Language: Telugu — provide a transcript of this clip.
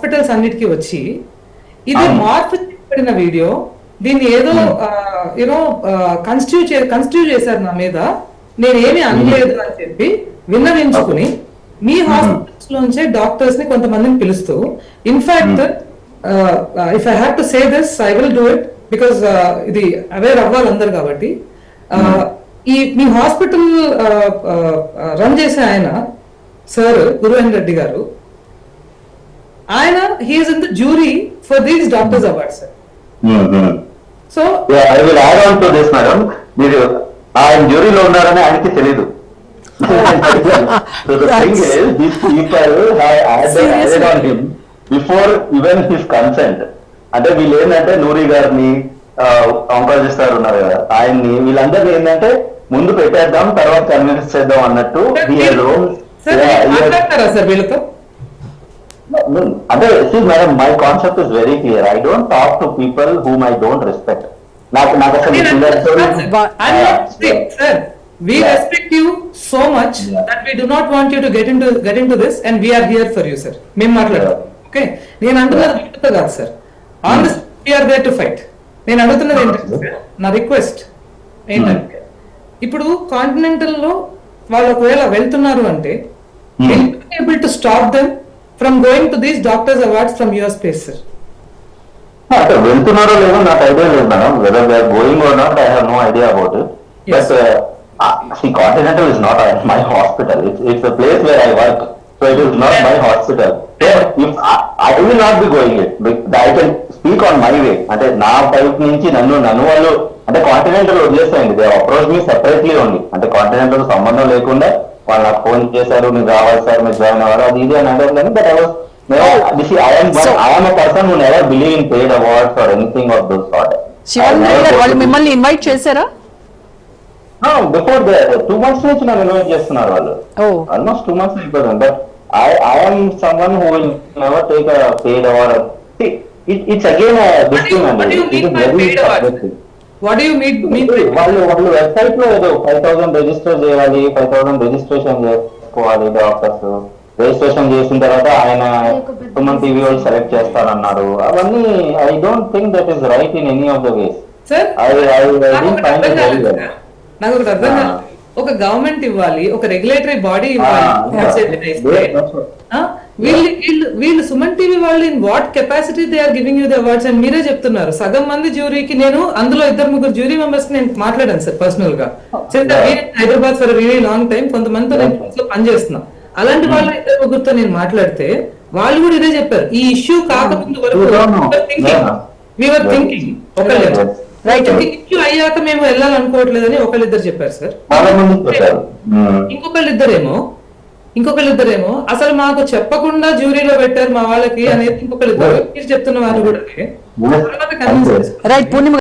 హాస్పిటల్స్ అన్నిటికీ వచ్చి ఇది. మార్పు చేయబడిన వీడియో. దీన్ని ఏదో యూనో కన్స్టిట్యూ చే కన్స్టిట్యూ చేశారు నా మీద. నేను ఏమీ అనలేదు అని చెప్పి విన్నవించుకుని మీ హాస్పిటల్స్ లోంచే డాక్టర్స్ని కొంతమందిని పిలుస్తూ in fact if I have to say this I will do it because ఇది అవేర్ అవ్వాలి అందరు కాబట్టి. ఈ మీ హాస్పిటల్ రన్ చేసే ఆయన సార్ గురువేంద్ర రెడ్డి గారు ఆయన he's in the jury for these doctors award sir so I will add on to this madam మీరు ఆయన జ్యూరీలో ఉన్నారని ఆయనకి తెలీదు. బిఫోర్ ఈవెన్ హిస్ కన్సెంట్ అంటే వీళ్ళు ఏంటంటే నూరి గారిని ఆంకాలజిస్ట్ గారు ఉన్నారు కదా ఆయన్ని వీళ్ళందరినీ ఏంటంటే ముందు పెట్టేద్దాం తర్వాత కన్విన్స్ చేద్దాం అన్నట్టు he has Yeah, madam my concept is very clear I don't talk to people whom I don't respect నాకు నాకు అసలు ఈ పిల్లలతో- sir we respect you so much Yeah. that we do not want you to get into get into this and we are here for you sir. మేము మాట్లాడతాం. ఓకే నేను అంటున్నది వీళ్ళతో కాదు sir on this we're there to fight నేను అడుగుతున్నది ఏంటంటే sir, నా రిక్వెస్ట్ ఏంటంటే ఇప్పుడు కాంటినెంటల్లో వాళ్ళు ఒకవేళ వెళ్తున్నారు అంటే Hmm. Able to stop them from going to these doctors awards from your space sir అంటే వెళ్తున్నారో లేదో నాకు ఐడియా లేదు madam. Whether they going or not I have no idea about it Yes. But see Continental is not my hospital it's it's a place where I work so it is not my hospital I will not be going it I can speak on my way అంటే నా వైపు నుంచి నన్ను నన్ను వాళ్ళు అంటే కాంటినెంటల్ వదిలేస్తాయండి దే అప్రోచ్ మీ సెపరేట్లీ ఉంది అంటే కాంటినెంటల్ సంబంధం లేకుండా వాళ్ళు నాకు ఫోన్ చేశారు మీరు రావాలి సార్ మీరు జాయిన్ అవ్వాలి. అది ఇది అని అంటే బట్ ఐ వాస్ దిస్ వాళ్ళు మిమ్మల్ని ఇన్వైట్ చేశారా? బిఫోర్ టూ మంత్స్ నుంచి నన్ను ఇన్వైట్ చేస్తున్నారు వాళ్ళు. ఓ. ఆల్మోస్ట్ టూ మంత్స్ అయిపోతుంది but I I'm someone who will never take a paid award it's again అండి వాట్ మీట్ మీట్ వాళ్ళు వాళ్ళు వెబ్సైట్లో ఏదో ఫైవ్ థౌసండ్ రిజిస్టర్ చేయాలి ఫైవ్ థౌసండ్ రిజిస్ట్రేషన్ చేసుకోవాలి డాక్టర్స్ రిజిస్ట్రేషన్ చేసిన తర్వాత ఆయన సుమన్ టీవీ వాళ్ళు సెలెక్ట్ చేస్తారన్నారు. అవన్నీ I don't think that is right in any of the ways నాకు ఒకటి అర్థం ఒక గవర్నమెంట్ ఇవ్వాలి ఒక రెగ్యులేటరీ బాడీ ఇవ్వాలి. వీళ్ళు వీళ్ళు వీళ్ళు సుమన్ టీవీ వాళ్ళు in what capacity they are giving you the awards అని మీరే చెప్తున్నారు. సగం మంది జ్యూరీకి నేను అందులో ఇద్దరు ముగ్గురు జ్యూరీ మెంబర్స్ నేను మాట్లాడాను సార్ పర్సనల్గా. Hyderabad for very long time కొంతమందితో నేను పనిచేస్తున్నా అలాంటి వాళ్ళ ఇద్దరు ముగ్గురుతో నేను మాట్లాడితే వాళ్ళు కూడా ఇదే చెప్పారు. ఈ ఇష్యూ కాకముందు వరకు. థింకింగ్ ఒకళ్ళు. ఇష్యూ అయ్యాక మేము వెళ్ళాలనుకోవట్లేదని ఒకళ్ళిద్దరు చెప్పారు సార్. చాలా ఇద్దరేమో. అసలు మాకు చెప్పకుండా జ్యూరీలో పెట్టారు మా వాళ్ళకి అనేది ఇంకొకళ్ళు ఇద్దరు. మీరు చెప్తున్న వాళ్ళు కూడా. రైట్ పూర్ణిమ